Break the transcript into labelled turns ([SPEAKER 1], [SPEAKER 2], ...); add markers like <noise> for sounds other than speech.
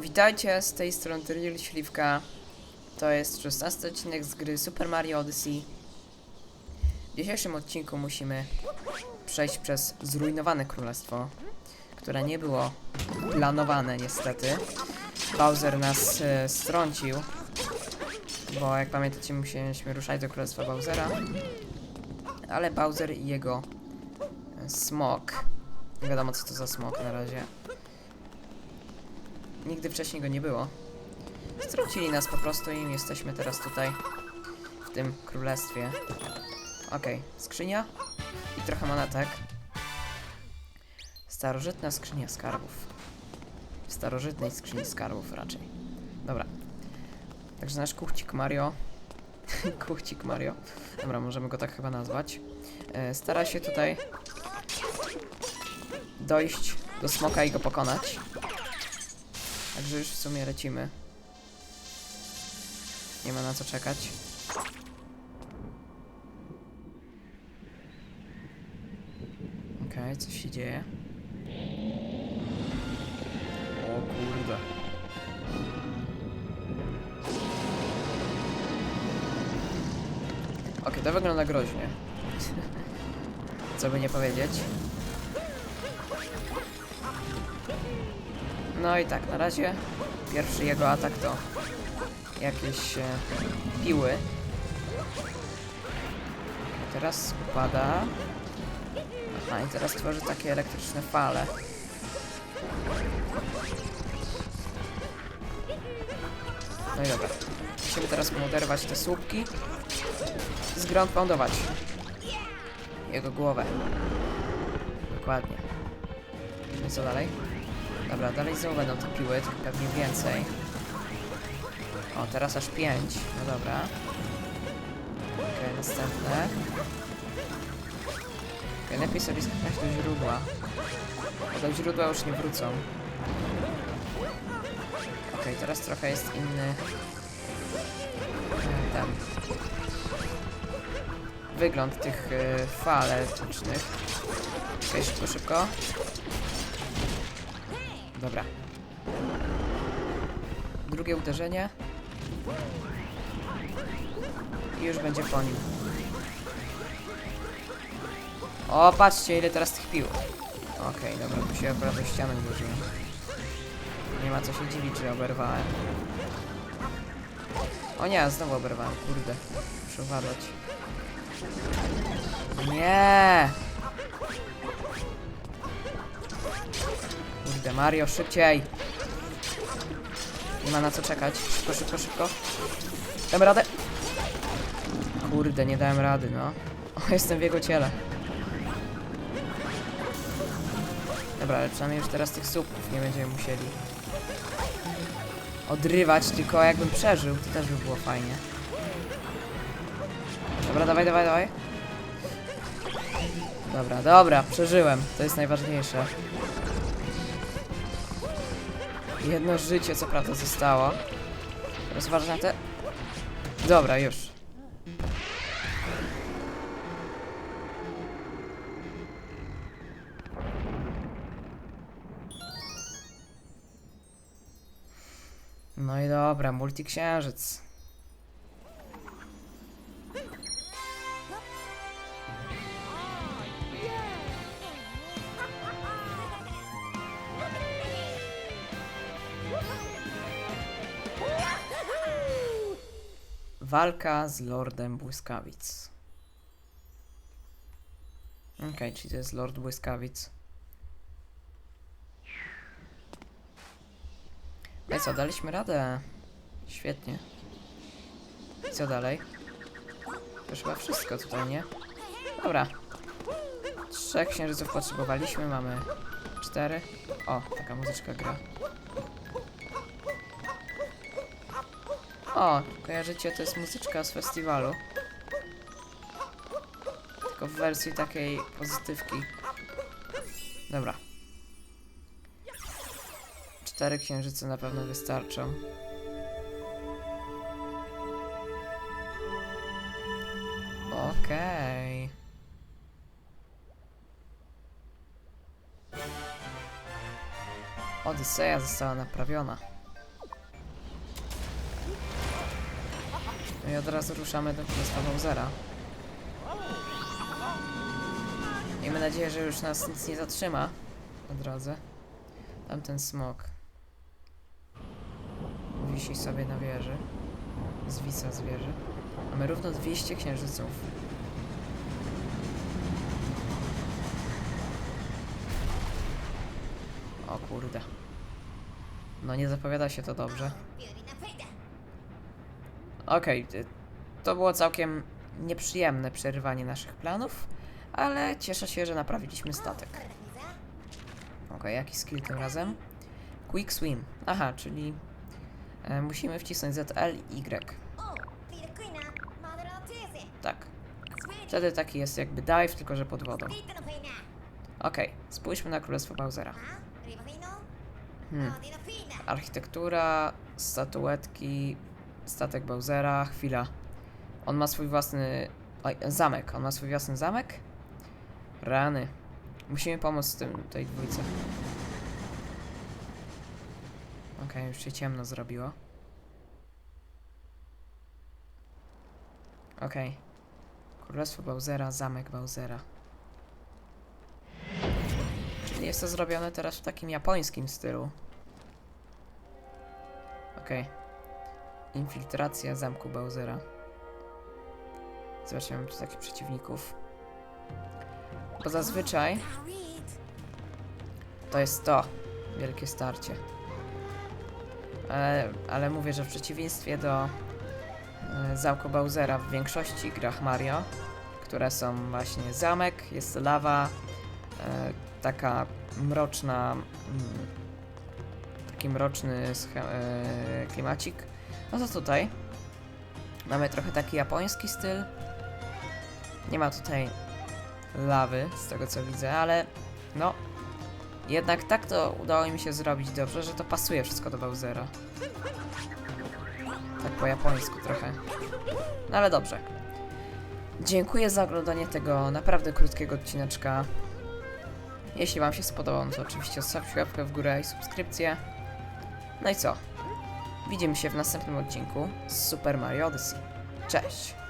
[SPEAKER 1] Witajcie, z tej strony Tyril Śliwka. To jest 16 odcinek z gry Super Mario Odyssey. W dzisiejszym odcinku musimy przejść przez zrujnowane królestwo, które nie było planowane niestety. Bowser nas e, strącił, bo jak pamiętacie musieliśmy ruszać do królestwa Bowsera. Ale Bowser i jego smok, nie wiadomo co to za smok na razie, Nigdy wcześniej go nie było. Strącili nas po prostu i jesteśmy teraz tutaj, w tym królestwie. Okej, skrzynia i trochę monetek. Starożytna skrzynia skarbów. W starożytnej skrzyni skarbów raczej. Dobra. Także nasz kuchcik Mario. <laughs> kuchcik Mario. Dobra, możemy go tak chyba nazwać. E, stara się tutaj dojść do smoka i go pokonać. Także już w sumie lecimy. Nie ma na co czekać. Okej, co się dzieje? O kurde. Okej, to wygląda groźnie. Co by nie powiedzieć. No i tak, na razie pierwszy jego atak to jakieś e, piły. Teraz upada. Aha, i teraz tworzy takie elektryczne fale. No i dobra. Musimy teraz mu oderwać te słupki. Zgroundpoundować jego głowę. Dokładnie. I co dalej? Dobra, dalej znowu będą te piły, tylko pewnie więcej. O, teraz aż pięć. No dobra. Okej, następne. Okej, lepiej sobie skakać do źródła. Bo do źródła już nie wrócą. Okej, teraz trochę jest inny... Ten... Wygląd tych y, fal elektrycznych. Okej, szybko, szybko. Dobra. Drugie uderzenie. I już będzie po nim. O, patrzcie ile teraz tych pił. Okej, dobra, tu się akurat do ściany uderzyłem. Nie ma co się dziwić, że oberwałem. O nie, znowu oberwałem, kurde. Muszę uważać. Nie! Kurde, Mario, szybciej! Nie ma na co czekać. Szybko, szybko, szybko. Dam radę! Kurde, nie dałem rady, no. O, <laughs> jestem w jego ciele. Dobra, ale przynajmniej już teraz tych słupków nie będziemy musieli odrywać, tylko jakbym przeżył, to też by było fajnie. Dobra, dawaj, dawaj, dawaj. Dobra, dobra, przeżyłem. To jest najważniejsze. Jedno życie co prawda zostało. Na te... Dobra, już. No i dobra, multiksiężyc. Walka z Lordem Błyskawic. Okej, czyli to jest Lord Błyskawic. No co, daliśmy radę. Świetnie. I co dalej? To chyba wszystko tutaj, nie? Dobra. Trzech księżyców potrzebowaliśmy, mamy cztery. O, taka muzyczka gra. O, kojarzycie, to jest muzyczka z festiwalu. Tylko w wersji takiej pozytywki. Dobra. Cztery księżyce na pewno wystarczą. Okej. Odyseja została naprawiona. No i od razu ruszamy do Królestwa Bowsera. Miejmy nadzieję, że już nas nic nie zatrzyma na drodze. Tamten smok. Wisi sobie na wieży. Zwisa z wieży. Mamy równo 200 księżyców. O kurde. No nie zapowiada się to dobrze. Okej, y, to było całkiem nieprzyjemne przerywanie naszych planów, ale cieszę się, że naprawiliśmy statek. Okej, jaki skill tym razem? Quick Swim. Aha, czyli e, musimy wcisnąć ZL i Y. Tak. Wtedy taki jest jakby dive, tylko że pod wodą. Okej, spójrzmy na Królestwo Bowsera. Hmm. Architektura, statuetki, statek Bowsera, chwila. On ma swój własny zamek. On ma swój własny zamek? Rany. Musimy pomóc tym, tej dwójce. Okej, już się ciemno zrobiło. Okej. Królestwo Bowsera, zamek Bowsera. Czyli jest to zrobione teraz w takim japońskim stylu. Okej. Infiltracja zamku Bowsera. Zobaczmy, mamy tu takich przeciwników. Bo zazwyczaj to jest to. Wielkie starcie. Ale, ale mówię, że w przeciwieństwie do e, zamku Bowsera w większości grach Mario, które są właśnie zamek, jest lawa, e, taka mroczna, mm, taki mroczny e, klimacik. No to tutaj mamy trochę taki japoński styl. Nie ma tutaj lawy, z tego co widzę, ale no, jednak tak to udało mi się zrobić dobrze, że to pasuje wszystko do Bowsera. Tak po japońsku trochę. No ale dobrze. Dziękuję za oglądanie tego naprawdę krótkiego odcineczka. Jeśli Wam się spodobał, no to oczywiście zostawcie łapkę w górę i subskrypcję. No i co? Widzimy się w następnym odcinku z Super Mario Odyssey. Cześć!